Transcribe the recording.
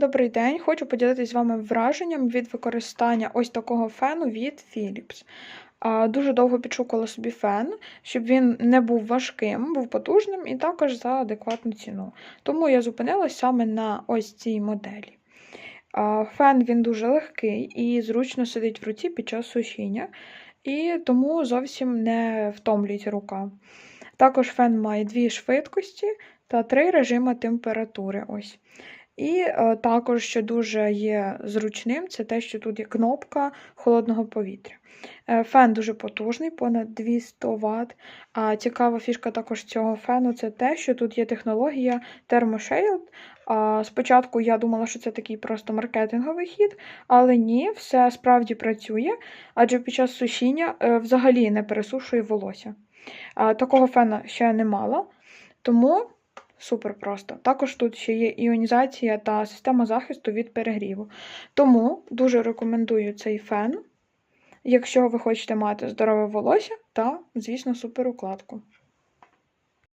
Добрий день, хочу поділитися з вами враженням від використання ось такого фену від Philips. Дуже довго підшукувала собі фен, щоб він не був важким, був потужним і також за адекватну ціну. Тому я зупинилась саме на ось цій моделі. Фен він дуже легкий і зручно сидить в руці під час сушіння, і тому зовсім не втомлюється рука. Також фен має дві швидкості та три режими температури. Ось. І е, також, що дуже є зручним, це те, що тут є кнопка холодного повітря. Е, Фен дуже потужний, понад 200 Вт. А цікава фішка також цього фену це те, що тут є технологія ThermoShield. Спочатку я думала, що це такий просто маркетинговий хід, але ні, все справді працює, адже під час сушіння е, взагалі не пересушує волосся. Такого фена ще не мала, тому супер просто. Також тут ще є іонізація та система захисту від перегріву. Тому дуже рекомендую цей фен, якщо ви хочете мати здорове волосся та, звісно, супер укладку.